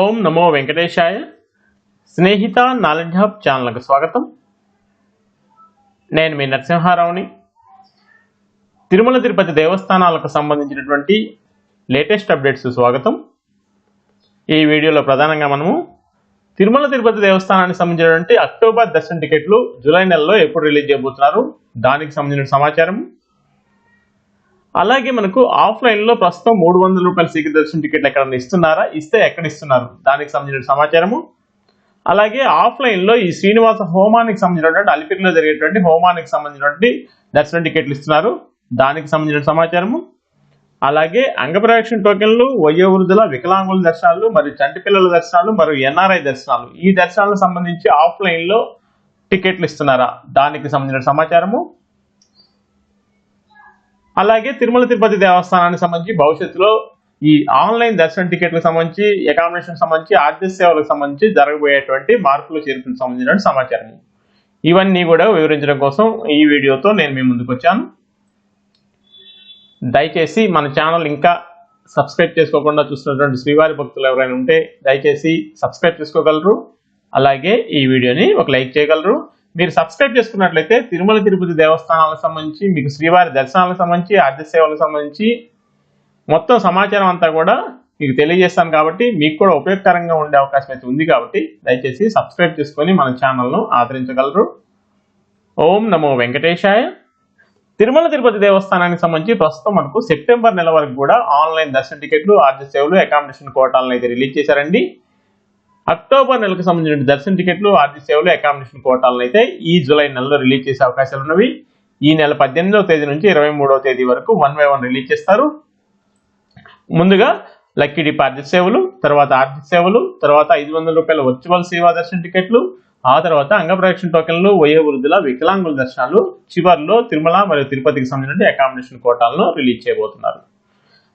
ఓం నమో వెంకటేశాయ. Snehitha knowledge hub ఛానల్కు స్వాగతం. నేను మీ నరసింహారావుని. తిరుమల తిరుపతి దేవస్థానాలకు సంబంధించినటువంటి లేటెస్ట్ అప్డేట్స్ స్వాగతం. ఈ వీడియోలో ప్రధానంగా మనము తిరుమల తిరుపతి దేవస్థానానికి సంబంధించినటువంటి అక్టోబర్ దర్శన టికెట్లు జూలై నెలలో ఎప్పుడు రిలీజ్ చేయబోతున్నారు దానికి సంబంధించిన సమాచారం అలాగే మనకు ఆఫ్లైన్లో ప్రస్తుతం మూడు వందల రూపాయల సీక్రెట్ దర్శన టికెట్లు ఎక్కడ ఇస్తున్నారా? ఇస్తే ఎక్కడ ఇస్తున్నారు దానికి సంబంధించిన సమాచారము. అలాగే ఆఫ్లైన్లో ఈ శ్రీనివాస హోమానికి సంబంధించినటువంటి అలిపిరిలో జరిగేటువంటి హోమానికి సంబంధించినటువంటి దర్శన టికెట్లు ఇస్తున్నారు. దానికి సంబంధించిన సమాచారము. అలాగే అంగప్రవేక్షణ టోకెన్లు వయోవృద్ధుల వికలాంగుల దర్శనాలు మరియు చంటి పిల్లల దర్శనాలు మరియు ఎన్ఆర్ఐ దర్శనాలు. ఈ దర్శనాలకు సంబంధించి ఆఫ్లైన్లో టికెట్లు ఇస్తున్నారా? దానికి సంబంధించిన సమాచారము. అలాగే తిరుమల తిరుపతి దేవస్థానానికి సంబంధించి భవిష్యత్తులో ఈ ఆన్లైన్ దర్శన టికెట్లకు సంబంధించి అకామిడేషన్ సంబంధించి ఆర్థిక సేవలకు సంబంధించి జరగబోయేటువంటి మార్పులు చేర్పులకు సంబంధించిన సమాచారం ఇవన్నీ కూడా వివరించడం కోసం ఈ వీడియోతో నేను మీ ముందుకు వచ్చాను. దయచేసి మన ఛానల్ ఇంకా సబ్స్క్రైబ్ చేసుకోకుండా చూస్తున్నటువంటి శ్రీవారి భక్తులు ఎవరైనా ఉంటే దయచేసి సబ్స్క్రైబ్ చేసుకోగలరు. అలాగే ఈ వీడియోని ఒక లైక్ చేయగలరు. మీరు సబ్స్క్రైబ్ చేసుకున్నట్లయితే తిరుమల తిరుపతి దేవస్థానాలకు సంబంధించి మీకు శ్రీవారి దర్శనాలకు సంబంధించి ఆర్థిక సేవలకు సంబంధించి మొత్తం సమాచారం అంతా కూడా మీకు తెలియజేస్తాను కాబట్టి మీకు కూడా ఉపయోగకరంగా ఉండే అవకాశం అయితే ఉంది కాబట్టి దయచేసి సబ్స్క్రైబ్ చేసుకొని మన ఛానల్ను ఆదరించగలరు. ఓం నమో వెంకటేశాయ. తిరుమల తిరుపతి దేవస్థానానికి సంబంధించి ప్రస్తుతం మనకు సెప్టెంబర్ నెల వరకు కూడా ఆన్లైన్ దర్శన టికెట్లు ఆర్థిక సేవలు అకామిడేషన్ కోటాలను అయితే రిలీజ్ చేశారండి. అక్టోబర్ నెలకు సంబంధించిన దర్శన టికెట్లు ఆర్థిక సేవలు అకామిడేషన్ కోటాలను అయితే ఈ జూలై నెలలో రిలీజ్ చేసే అవకాశాలు ఉన్నవి. ఈ నెల పద్దెనిమిదవ తేదీ నుంచి ఇరవై మూడవ తేదీ వరకు వన్ బై వన్ రిలీజ్ చేస్తారు. ముందుగా లక్కీ డిప్ ఆర్థిక సేవలు తర్వాత ఆర్థిక సేవలు తర్వాత ఐదు వందల రూపాయల వర్చువల్ సేవా దర్శన టికెట్లు ఆ తర్వాత అంగప్రదక్షిణ టోకెన్లు వయోవృద్ధుల వికలాంగుల దర్శనాలు చివరిలో తిరుమల మరియు తిరుపతికి సంబంధించిన అకామిడేషన్ కోటాలను రిలీజ్ చేయబోతున్నారు.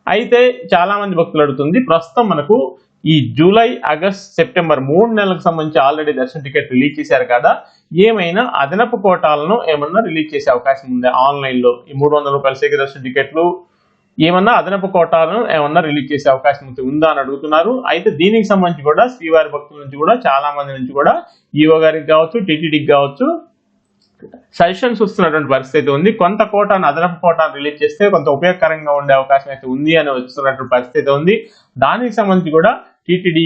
అయితే చాలా మంది భక్తులు అడుగుతుంది ప్రస్తుతం మనకు ఈ జూలై ఆగస్ట్ సెప్టెంబర్ మూడు నెలలకు సంబంధించి ఆల్రెడీ దర్శన టికెట్ రిలీజ్ చేశారు కదా ఏమైనా అదనపు కోటాలను ఏమన్నా రిలీజ్ చేసే అవకాశం ఉంది? ఆన్లైన్లో ఈ మూడు వందల రూపాయల సేక దర్శన టికెట్లు ఏమన్నా అదనపు కోటాలను ఏమన్నా రిలీజ్ చేసే అవకాశం ఉందా అని అడుగుతున్నారు. అయితే దీనికి సంబంధించి కూడా శ్రీవారి భక్తుల నుంచి కూడా చాలా మంది నుంచి కూడా ఈవో గారికి కావచ్చు టీటీడీకి కావచ్చు సజెషన్స్ వస్తున్నటువంటి పరిస్థితి ఉంది. కొంత కోటాను అదనపు కోటాను రిలీజ్ చేస్తే కొంత ఉపయోగకరంగా ఉండే అవకాశం అయితే ఉంది అని వస్తున్నటువంటి పరిస్థితి ఉంది. దానికి సంబంధించి కూడా టీటీడీ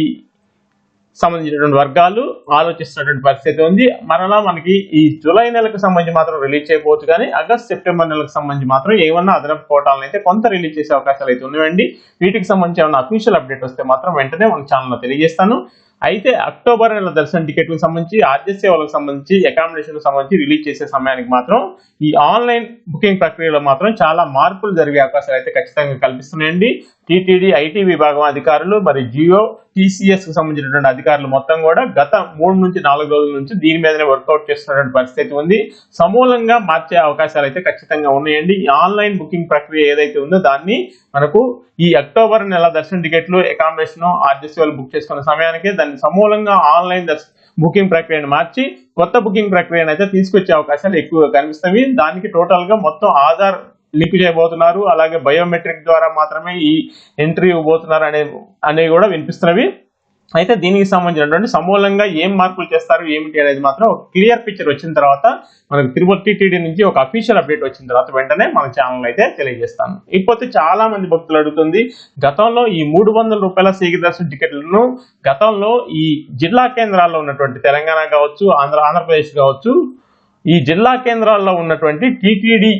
సంబంధించినటువంటి వర్గాలు ఆలోచిస్తున్నటువంటి పరిస్థితి ఉంది. మరలా మనకి ఈ జూలై నెలకు సంబంధించి మాత్రం రిలీజ్ చేయకపోవచ్చు కానీ ఆగస్ట్ సెప్టెంబర్ నెలకు సంబంధించి మాత్రం ఏమన్నా అదనపు కోటాలను అయితే కొంత రిలీజ్ చేసే అవకాశాలు అయితే ఉన్నాయండి వీటికి సంబంధించి ఏమైనా అఫీషియల్ అప్డేట్ వస్తే మాత్రం వెంటనే మన ఛానల్లో తెలియజేస్తాను. అయితే అక్టోబర్ నెల దర్శన టికెట్లకు సంబంధించి ఆర్థిక సేవలకు సంబంధించి అకామిడేషన్కు సంబంధించి రిలీజ్ చేసే సమయానికి మాత్రం ఈ ఆన్లైన్ బుకింగ్ ప్రక్రియలో మాత్రం చాలా మార్పులు జరిగే అవకాశాలు అయితే ఖచ్చితంగా కల్పిస్తున్నాయండి. టీటీడీ ఐటీ విభాగం అధికారులు మరి జియో టీసీఎస్కు సంబంధించినటువంటి అధికారులు మొత్తం కూడా గత మూడు నుంచి నాలుగు రోజుల నుంచి దీని మీదనే వర్కౌట్ చేస్తున్నటువంటి పరిస్థితి ఉంది. సమూలంగా మార్చే అవకాశాలు అయితే ఖచ్చితంగా ఉన్నాయండి. ఈ ఆన్లైన్ బుకింగ్ ప్రక్రియ ఏదైతే ఉందో దాన్ని మనకు ఈ అక్టోబర్ నెల దర్శన టికెట్లు అకామిడేషన్ ఆర్జీసీలు బుక్ చేసుకున్న సమయానికి దాన్ని సమూలంగా ఆన్లైన్ బుకింగ్ ప్రక్రియను మార్చి కొత్త బుకింగ్ ప్రక్రియను అయితే తీసుకొచ్చే అవకాశాలు ఎక్కువగా కనిపిస్తాయి దానికి టోటల్గా మొత్తం ఆధార్ లింక్ చేయబోతున్నారు. అలాగే బయోమెట్రిక్ ద్వారా మాత్రమే ఈ ఎంట్రీ ఇవ్వబోతున్నారు అనే అనేవి కూడా వినిపిస్తున్నవి. అయితే దీనికి సంబంధించినటువంటి సమూలంగా ఏం మార్పులు చేస్తారు ఏమిటి అనేది మాత్రం ఒక క్లియర్ పిక్చర్ వచ్చిన తర్వాత మనకు తిరుపతి టీటీడీ నుంచి ఒక అఫీషియల్ అప్డేట్ వచ్చిన తర్వాత వెంటనే మన ఛానల్ అయితే తెలియజేస్తాను. ఇకపోతే చాలా మంది భక్తులు అడుగుతుంది గతంలో ఈ మూడు వందల రూపాయల సీగి దర్శన టికెట్లను గతంలో ఈ జిల్లా కేంద్రాల్లో ఉన్నటువంటి తెలంగాణ కావచ్చు ఆంధ్ర ఆంధ్రప్రదేశ్ కావచ్చు ఈ జిల్లా కేంద్రాల్లో ఉన్నటువంటి టీటీడీ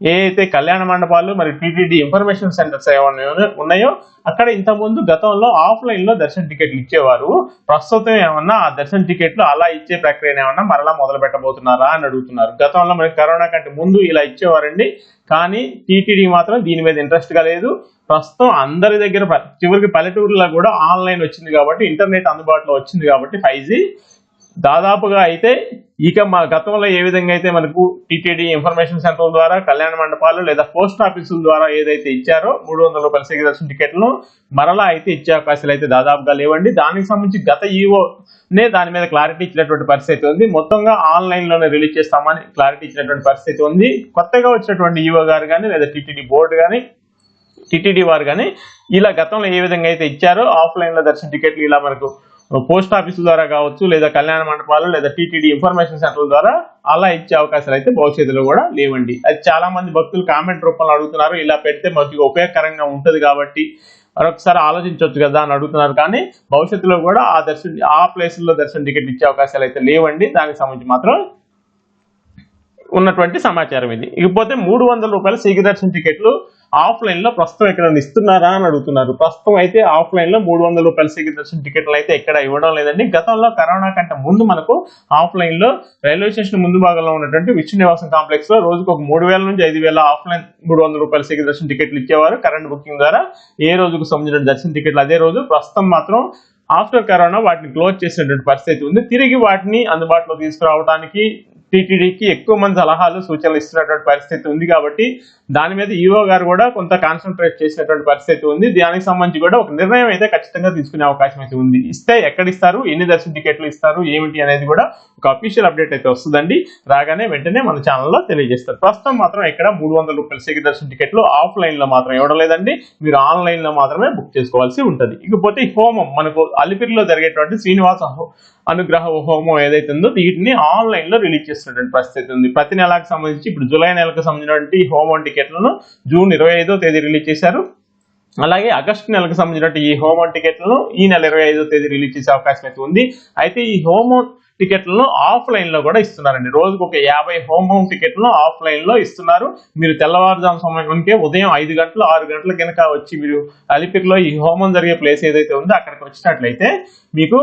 ఏ అయితే కళ్యాణ మండపాలు మరియు టీటీడీ ఇన్ఫర్మేషన్ సెంటర్స్ ఏమైనా ఉన్నాయో అక్కడ ఇంతకుముందు గతంలో ఆఫ్లైన్లో దర్శన టికెట్లు ఇచ్చేవారు. ప్రస్తుతం ఏమన్నా ఆ దర్శన టికెట్లు అలా ఇచ్చే ప్రక్రియను ఏమన్నా మరలా మొదలు పెట్టబోతున్నారా అని అడుగుతున్నారు. గతంలో మనకి కరోనా కంటే ముందు ఇలా ఇచ్చేవారండి. కానీ టీటీడీ మాత్రం దీని మీద ఇంట్రెస్ట్గా లేదు. ప్రస్తుతం అందరి దగ్గర చివరికి పల్లెటూరులో కూడా ఆన్లైన్ వచ్చింది కాబట్టి ఇంటర్నెట్ అందుబాటులో వచ్చింది కాబట్టి ఫైవ్ జీ దాదాపుగా అయితే ఇక మా గతంలో ఏ విధంగా అయితే మనకు టీటీడీ ఇన్ఫర్మేషన్ సెంటర్ ద్వారా కళ్యాణ మండపాలు లేదా పోస్ట్ ఆఫీసుల ద్వారా ఏదైతే ఇచ్చారో మూడు వందల రూపాయల సిగి దర్శన టికెట్లను మరలా అయితే ఇచ్చే అవకాశాలు అయితే దాదాపుగా లేవండి. దానికి సంబంధించి గత ఈవోనే దాని మీద క్లారిటీ ఇచ్చినటువంటి పరిస్థితి ఉంది. మొత్తంగా ఆన్లైన్లోనే రిలీజ్ చేస్తామని క్లారిటీ ఇచ్చినటువంటి పరిస్థితి ఉంది. కొత్తగా వచ్చినటువంటి ఈవో గారు కానీ లేదా టీటీడీ బోర్డు కానీ టిటిడి వారు కానీ ఇలా గతంలో ఏ విధంగా అయితే ఇచ్చారో ఆఫ్లైన్లో దర్శన టికెట్లు ఇలా మనకు పోస్ట్ ఆఫీసుల ద్వారా కావచ్చు లేదా కళ్యాణ మండపాలు లేదా టీటీడీ ఇన్ఫర్మేషన్ సెంటర్ ద్వారా అలా ఇచ్చే అవకాశాలు అయితే భవిష్యత్తులో కూడా లేవండి. అది చాలా మంది భక్తులు కామెంట్ రూపంలో అడుగుతున్నారు ఇలా పెడితే మనకి ఉపయోగకరంగా ఉంటుంది కాబట్టి మరొకసారి ఆలోచించవచ్చు కదా అని అడుగుతున్నారు. కానీ భవిష్యత్తులో కూడా ఆ దర్శన ఆ ప్లేసుల్లో దర్శన టికెట్ ఇచ్చే అవకాశాలు అయితే లేవండి. దానికి సంబంధించి మాత్రం ఉన్నటువంటి సమాచారం ఇది. ఇకపోతే మూడు వందల రూపాయల శీఘ్ర దర్శన టికెట్లు ఆఫ్లైన్లో ప్రస్తుతం ఎక్కడ ఇస్తున్నారా అని అడుగుతున్నారు. ప్రస్తుతం అయితే ఆఫ్లైన్లో మూడు వందల రూపాయల శీఘ్ర దర్శన టికెట్లు అయితే ఎక్కడ ఇవ్వడం లేదండి. గతంలో కరోనా కంటే ముందు మనకు ఆఫ్లైన్లో రైల్వే స్టేషన్ ముందు భాగంలో ఉన్నటువంటి విష్ణు నివాసం కాంప్లెక్స్లో రోజుకు ఒక మూడు వేల నుంచి ఐదు వేల ఆఫ్లైన్ మూడు వందల రూపాయల శీఘ్ర దర్శన టికెట్లు ఇచ్చేవారు. కరెంట్ బుకింగ్ ద్వారా ఏ రోజుకు సంబంధించిన దర్శన టికెట్లు అదే రోజు. ప్రస్తుతం మాత్రం ఆఫ్టర్ కరోనా వాటిని క్లోజ్ చేసినటువంటి పరిస్థితి ఉంది. తిరిగి వాటిని అందుబాటులో తీసుకురావడానికి టీటీడీకి ఎక్కువ మంది సలహాలు సూచనలు ఇస్తున్నటువంటి పరిస్థితి ఉంది కాబట్టి దాని మీద ఈఓ గారు కూడా కొంత కాన్సన్ట్రేట్ చేసినటువంటి పరిస్థితి ఉంది. దానికి సంబంధించి కూడా ఒక నిర్ణయం అయితే ఖచ్చితంగా తీసుకునే అవకాశం అయితే ఉంది. ఇస్తే ఎక్కడ ఇస్తారు ఎన్ని దర్శన టికెట్లు ఇస్తారు? ఏమిటి అనేది కూడా ఒక అఫీషియల్ అప్డేట్ అయితే వస్తుందండి. రాగానే వెంటనే మన ఛానల్లో తెలియజేస్తారు. ప్రస్తుతం మాత్రం ఇక్కడ మూడు వందల రూపాయల శీఘ్ర దర్శన టికెట్లు ఆఫ్లైన్లో మాత్రం ఇవ్వడం లేదండి మీరు ఆన్లైన్లో మాత్రమే బుక్ చేసుకోవాల్సి ఉంటుంది. ఇకపోతే హోమం మనకు అలిపిరిలో జరిగేటువంటి శ్రీనివాస హో- అనుగ్రహ హోమం ఏదైతే ఉందో వీటిని ఆన్లైన్లో రిలీజ్ రిలీజ్ చేసినటువంటి పరిస్థితి ఉంది. ప్రతి నెలకు సంబంధించి ఇప్పుడు జూలై నెలకు సంబంధించినటువంటి హోమం టికెట్లను జూన్ ఇరవై ఐదో తేదీ రిలీజ్ చేశారు. అలాగే ఆగస్టు నెలకు సంబంధించినటువంటి ఈ హోమం టికెట్లను ఈ నెల ఇరవై ఐదో తేదీ రిలీజ్ చేసే అవకాశం అయితే ఉంది. అయితే ఈ హోమం టికెట్లను ఆఫ్లైన్లో కూడా ఇస్తున్నారండి. రోజుకు ఒక యాభై హోమ్ హోమ్ టికెట్లను ఆఫ్లైన్లో ఇస్తున్నారు. మీరు తెల్లవారుజాము సమయానికే ఉదయం ఐదు గంటలు ఆరు గంటల కనుక వచ్చి మీరు అలిపిరిలో ఈ హోమం జరిగే ప్లేస్ ఏదైతే ఉందో అక్కడికి వచ్చినట్లయితే మీకు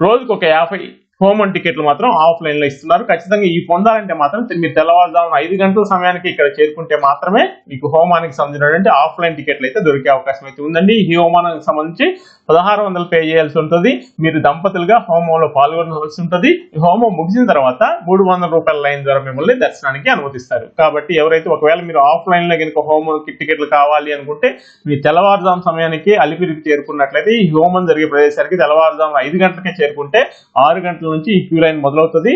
రోజుకు ఒక యాభై హోమం టికెట్లు మాత్రం ఆఫ్లైన్లో ఇస్తున్నారు. ఖచ్చితంగా ఈ పొందాలంటే మాత్రం మీరు తెల్లవారుజామున ఐదు గంటల సమయానికి ఇక్కడ చేరుకుంటే మాత్రమే మీకు హోమానికి సంబంధించినటువంటి ఆఫ్లైన్ టికెట్లు అయితే దొరికే అవకాశం అయితే ఉందండి. ఈ హోమానికి సంబంధించి పదహారు వందలు పే చేయాల్సి ఉంటుంది. మీరు దంపతులుగా హోమంలో పాల్గొనవలసి ఉంటుంది. ఈ హోమం ముగిసిన తర్వాత మూడు వందల రూపాయల లైన్ ద్వారా మిమ్మల్ని దర్శనానికి అనుమతిస్తారు. కాబట్టి ఎవరైతే ఒకవేళ మీరు ఆఫ్లైన్లో కనుక హోమం టికెట్లు కావాలి అనుకుంటే మీ తెల్లవారుజాము సమయానికి అలిపిరికి చేరుకున్నట్లయితే ఈ హోమం జరిగే ప్రదేశానికి తెల్లవారుజాము ఐదు గంటలకే చేరుకుంటే ఆరు గంటల నుంచి ఈ క్యూ లైన్ మొదలవుతుంది.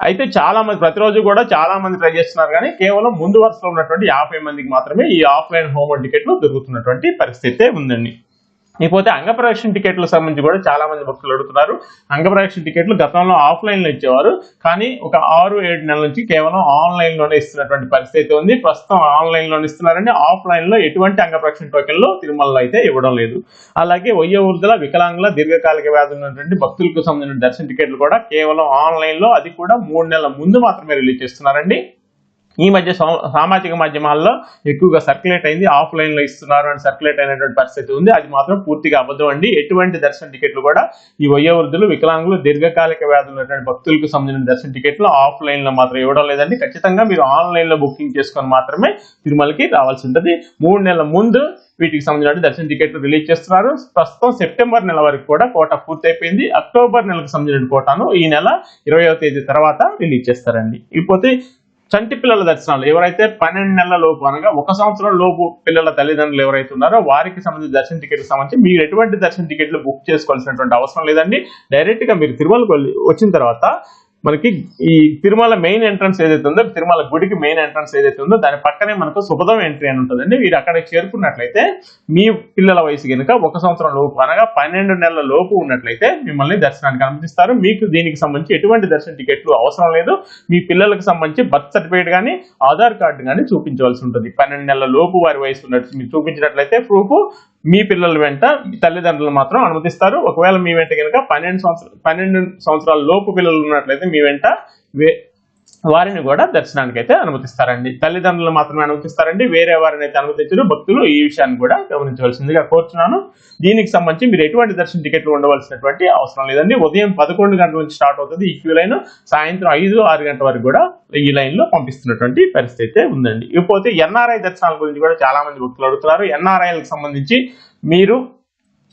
అయితే చాలా మంది ప్రతిరోజు కూడా చాలా మంది ట్రై చేస్తున్నారు కానీ కేవలం ముందు వరుసలో ఉన్నటువంటి యాభై మందికి మాత్రమే ఈ ఆఫ్లైన్ హోమ్ టికెట్లు దొరుకుతున్నటువంటి పరిస్థితి ఉందండి. ఇకపోతే అంగప్రదక్షిణ టికెట్ల సంబంధించి కూడా చాలా మంది భక్తులు అడుగుతున్నారు. అంగప్రదక్షిణ టికెట్లు గతంలో ఆఫ్లైన్లో ఇచ్చేవారు. కానీ ఒక ఆరు ఏడు నెలల నుంచి కేవలం ఆన్లైన్లోనే ఇస్తున్నటువంటి పరిస్థితి ఉంది. ప్రస్తుతం ఆన్లైన్లోనే ఇస్తున్నారని ఇస్తున్నారండి ఎటువంటి అంగప్రదక్షిణ టోకెన్లు తిరుమలలో అయితే ఇవ్వడం లేదు. అలాగే వయ్య వృద్ధుల వికలాంగుల దీర్ఘకాలిక వ్యాధులు ఉన్నటువంటి భక్తులకు సంబంధించిన దర్శన టికెట్లు కూడా కేవలం ఆన్లైన్లో అది కూడా మూడు నెలల ముందు మాత్రమే రిలీజ్ చేస్తున్నారండి. ఈ మధ్య సామాజిక మాధ్యమాల్లో ఎక్కువగా సర్క్యులేట్ అయింది ఆఫ్లైన్లో ఇస్తున్నారు అని సర్క్యులేట్ అయినటువంటి పరిస్థితి ఉంది. అది మాత్రం పూర్తిగా అబద్ధం అండి. ఎటువంటి దర్శన టికెట్లు కూడా ఈ వయోవృద్ధులు వికలాంగులు దీర్ఘకాలిక వ్యాధులు ఉన్నటువంటి భక్తులకు సంబంధించిన దర్శన టికెట్లు ఆఫ్లైన్లో మాత్రం ఇవ్వడం లేదండి. ఖచ్చితంగా మీరు ఆన్లైన్లో బుకింగ్ చేసుకొని మాత్రమే తిరుమలకి రావాల్సి ఉంటుంది మూడు నెలల ముందు వీటికి సంబంధించిన దర్శన టికెట్లు రిలీజ్ చేస్తున్నారు. ప్రస్తుతం సెప్టెంబర్ నెల వరకు కూడా కోట పూర్తయిపోయింది. అక్టోబర్ నెలకు సంబంధించిన కోటాను ఈ నెల ఇరవయో తేదీ తర్వాత రిలీజ్ చేస్తారండి. ఇకపోతే చంటి పిల్లల దర్శనాలు. ఎవరైతే పన్నెండు నెలల లోపు అనగా ఒక సంవత్సరం లోపు పిల్లల తల్లిదండ్రులు ఎవరైతే ఉన్నారో వారికి సంబంధించి దర్శన టికెట్ సంబంధించి మీరు ఎటువంటి దర్శన టికెట్లు బుక్ చేసుకోవాల్సినటువంటి అవసరం లేదండి. డైరెక్ట్గా మీరు తిరుమలకు వెళ్ళి వచ్చిన తర్వాత మనకి ఈ తిరుమల మెయిన్ ఎంట్రన్స్ ఏదైతే ఉందో తిరుమల గుడికి మెయిన్ ఎంట్రన్స్ ఏదైతే ఉందో దాని పక్కనే మనకు శుభదం ఎంట్రీ అని ఉంటుందండి. మీరు అక్కడికి చేరుకున్నట్లయితే మీ పిల్లల వయసు కనుక ఒక సంవత్సరం లోపు అనగా పన్నెండు నెలల లోపు ఉన్నట్లయితే మిమ్మల్ని దర్శనానికి అనుమతిస్తారు. మీకు దీనికి సంబంధించి ఎటువంటి దర్శన టికెట్లు అవసరం లేదు. మీ పిల్లలకు సంబంధించి బర్త్ సర్టిఫికేట్ కానీ ఆధార్ కార్డు కానీ చూపించవలసి ఉంటుంది. పన్నెండు నెలల లోపు వారి వయసు ఉన్నట్టు మీరు చూపించినట్లయితే ప్రూఫ్ మీ పిల్లల వెంట తల్లిదండ్రులు మాత్రం అనుమతిస్తారు. ఒకవేళ మీ వెంట కనుక పన్నెండు సంవత్సరాలు పన్నెండు సంవత్సరాల లోపు పిల్లలు ఉన్నట్లయితే మీ వెంట వే- వారిని కూడా దర్శనానికి అయితే అనుమతిస్తారండి. తల్లిదండ్రులు మాత్రమే అనుమతిస్తారండి. వేరే వారిని అయితే అనుమతించరు. భక్తులు ఈ విషయాన్ని కూడా గమనించవలసిందిగా కోరుతున్నాను దీనికి సంబంధించి మీరు ఎటువంటి దర్శన టికెట్లు ఉండవలసినటువంటి అవసరం లేదండి. ఉదయం పదకొండు గంటల నుంచి స్టార్ట్ అవుతుంది. ఈ క్యూ లైన్ సాయంత్రం ఐదు ఆరు గంటల వరకు కూడా ఈ లైన్లో పంపిస్తున్నటువంటి పరిస్థితి అయితే ఉందండి. ఇకపోతే ఎన్ఆర్ఐ దర్శనాల గురించి కూడా చాలా మంది భక్తులు అడుగుతున్నారు. ఎన్ఆర్ఐలకు సంబంధించి మీరు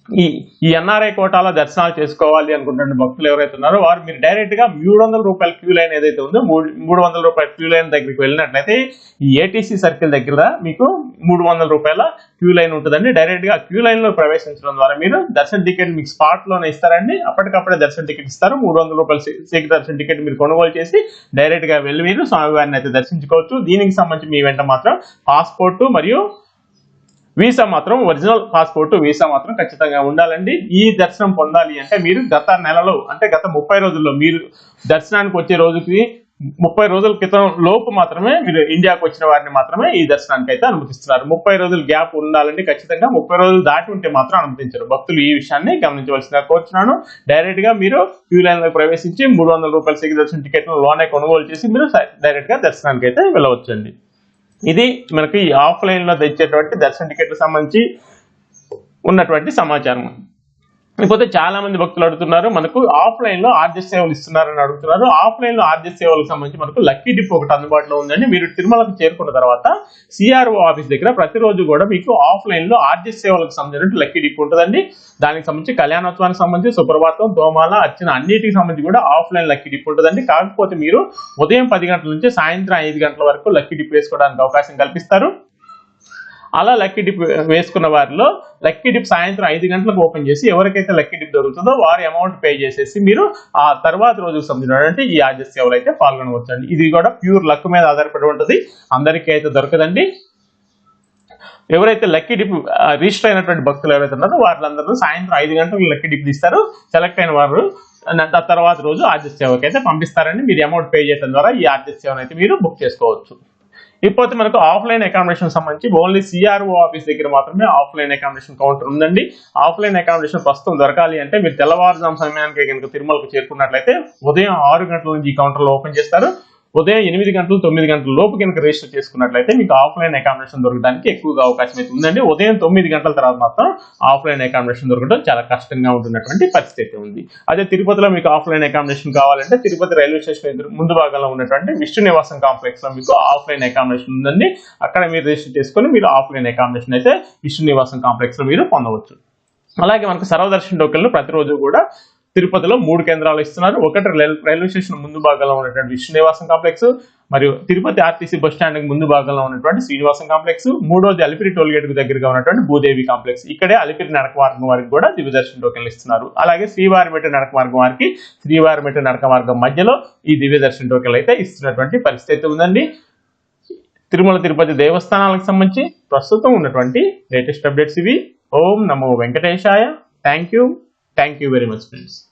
ఈ ఈ ఎన్ఆర్ఐ కోటాలో దర్శనాలు చేసుకోవాలి అనుకుంటున్న భక్తులు ఎవరైతే ఉన్నారో వారు మీరు డైరెక్ట్గా మూడు వందల రూపాయల క్యూ లైన్ ఏదైతే ఉందో మూడు మూడు వందల రూపాయల క్యూ లైన్ దగ్గరికి వెళ్ళినట్లయితే ఈ ఏటీసీ సర్కిల్ దగ్గర మీకు మూడు వందల రూపాయల క్యూ లైన్ ఉంటుందండి. డైరెక్ట్గా క్యూ లైన్లో ప్రవేశించడం ద్వారా మీరు దర్శన టికెట్ మీకు స్పాట్లోనే ఇస్తారండి. అప్పటికప్పుడే దర్శన టికెట్ ఇస్తారు. మూడు వందల రూపాయల శీఘ్ర దర్శన టికెట్ మీరు కొనుగోలు చేసి డైరెక్ట్గా వెళ్ళి మీరు స్వామివారిని అయితే దర్శించుకోవచ్చు. దీనికి సంబంధించి మీ వెంట మాత్రం పాస్పోర్ట్ మరియు వీసా మాత్రం ఒరిజినల్ పాస్పోర్ట్ వీసా మాత్రం ఖచ్చితంగా ఉండాలండి. ఈ దర్శనం పొందాలి అంటే మీరు గత నెలలో అంటే గత ముప్పై రోజుల్లో మీరు దర్శనానికి వచ్చే రోజుకి ముప్పై రోజుల క్రితం లోపు మాత్రమే మీరు ఇండియాకు వచ్చిన వారిని మాత్రమే ఈ దర్శనానికి అయితే అనుమతిస్తున్నారు. ముప్పై రోజులు గ్యాప్ ఉండాలండి ఖచ్చితంగా ముప్పై రోజులు దాటి ఉంటే మాత్రం అనుమతించరు. భక్తులు ఈ విషయాన్ని గమనించవలసిందిగా కోరుతున్నాను డైరెక్ట్గా మీరు క్యూ లైన్లో ప్రవేశించి మూడు వందల రూపాయల సిగ్గు దర్శన టికెట్లోనే కొనుగోలు చేసి మీరు డైరెక్ట్గా దర్శనానికి అయితే వెళ్ళవచ్చండి. ఇది మనకి ఆఫ్లైన్లో తెచ్చేటువంటి దర్శన టికెట్లకు సంబంధించి ఉన్నటువంటి సమాచారం. ఇకపోతే చాలా మంది భక్తులు అడుగుతున్నారు మనకు ఆఫ్లైన్లో ఆర్జెస్ సేవలు ఇస్తున్నారని అడుగుతున్నారు. ఆఫ్లైన్లో ఆర్జెస్ సేవలకు సంబంధించి మనకు లక్కీ డిప్ ఒకటి అందుబాటులో ఉందండి. మీరు తిరుమలకు చేరుకున్న తర్వాత సిఆర్ఓ ఆఫీస్ దగ్గర ప్రతిరోజు కూడా మీకు ఆఫ్లైన్లో ఆర్జెస్ సేవలకు సంబంధించిన లక్కీ డిప్ ఉంటుందండి. దానికి సంబంధించి కళ్యాణోత్సవానికి సంబంధించి సుప్రభాతం దోమాల అర్చన అన్నిటికి సంబంధించి కూడా ఆఫ్లైన్ లక్కీ డిప్ ఉంటుందండి. కాకపోతే మీరు ఉదయం పది గంటల నుంచి సాయంత్రం ఐదు గంటల వరకు లక్కీ డిప్ వేసుకోవడానికి అవకాశం కల్పిస్తారు. అలా లక్కీ డిప్ వేసుకున్న వారిలో లక్కీ డిప్ సాయంత్రం ఐదు గంటలకు ఓపెన్ చేసి ఎవరికైతే లక్కీ డిప్ దొరుకుతుందో వారి అమౌంట్ పే చేసేసి మీరు ఆ తర్వాత రోజుకు సంబంధించినటువంటి ఈ ఆర్జెస్ సేవలు అయితే పాల్గొనవచ్చండి. ఇది కూడా ప్యూర్ లక్ మీద ఆధారపడి ఉంటుంది. అందరికీ అయితే దొరకదండి. ఎవరైతే లక్కీ డిప్ రిజిస్టర్ అయినటువంటి భక్తులు ఎవరైతే ఉన్నారో వాళ్ళందరూ సాయంత్రం ఐదు గంటలకు లక్కీ డిప్ ఇస్తారు. సెలెక్ట్ అయిన వారు ఆ తర్వాత రోజు ఆర్జెస్ సేవకి అయితే పంపిస్తారండి మీరు అమౌంట్ పే చేయడం ద్వారా ఈ ఆర్జెస్ సేవను అయితే మీరు బుక్ చేసుకోవచ్చు. ఇకపోతే మనకు ఆఫ్లైన్ అకామిడేషన్ సంబంధించి ఓన్లీ సిఆర్ఓ ఆఫీస్ దగ్గర మాత్రమే ఆఫ్లైన్ అకామిడేషన్ కౌంటర్ ఉందండి. ఆఫ్లైన్ అకామిడేషన్ ప్రస్తుతం దొరకాలి అంటే మీరు తెల్లవారుజాము సమయానికి కనుక తిరుమలకు చేరుకున్నట్లయితే ఉదయం ఆరు గంటల నుంచి ఈ కౌంటర్లో ఓపెన్ చేస్తారు. ఉదయం ఎనిమిది గంటలు తొమ్మిది గంటల లోపు కనుక రిజిస్టర్ చేసుకున్నట్లయితే మీకు ఆఫ్లైన్ అకామిడేషన్ దొరకడానికి ఎక్కువగా అవకాశం అయితే ఉందండి. ఉదయం తొమ్మిది గంటల తర్వాత మాత్రం ఆఫ్లైన్ అకామిడేషన్ దొరకడం చాలా కష్టంగా ఉంటున్నటువంటి పరిస్థితి ఉంది. అదే తిరుపతిలో మీకు ఆఫ్లైన్ అకామిడేషన్ కావాలంటే తిరుపతి రైల్వే స్టేషన్ ఎదురు ముందు భాగంలో ఉన్నటువంటి విష్ణు నివాసం కాంప్లెక్స్లో మీకు ఆఫ్లైన్ అకామిడేషన్ ఉందండి. అక్కడ మీరు రిజిస్టర్ చేసుకొని మీరు ఆఫ్లైన్ అకామిడేషన్ అయితే విష్ణు నివాసం కాంప్లెక్స్లో మీరు పొందవచ్చు. అలాగే మనకు సర్వదర్శన టోకెన్లు ప్రతిరోజు కూడా తిరుపతిలో మూడు కేంద్రాలు ఇస్తున్నారు. ఒకటి రైల్- రైల్వే స్టేషన్ ముందు భాగంలో ఉన్నటువంటి విష్ణునివాసం కాంప్లెక్స్ మరియు తిరుపతి ఆర్టీసీ బస్ స్టాండ్ ముందు భాగంలో ఉన్నటువంటి శ్రీనివాసం కాంప్లెక్స్. మూడోది అలిపిరి టోల్ గేట్కు దగ్గరగా ఉన్నటువంటి భూదేవి కాంప్లెక్స్. ఇక్కడే అలిపిరి నడక మార్గం వారికి కూడా దివ్యదర్శన టోకెన్లు ఇస్తున్నారు. అలాగే శ్రీవారిమెట్ట నడక మార్గం వారికి శ్రీవారిమెట్ట నడక మార్గం మధ్యలో ఈ దివ్యదర్శన టోకెన్లు అయితే ఇస్తున్నటువంటి పరిస్థితి ఉందండి. తిరుమల తిరుపతి దేవస్థానాలకు సంబంధించి ప్రస్తుతం ఉన్నటువంటి లేటెస్ట్ అప్డేట్స్ ఇవి. ఓం నమో వెంకటేశాయ. Thank you. Thank you very much friends.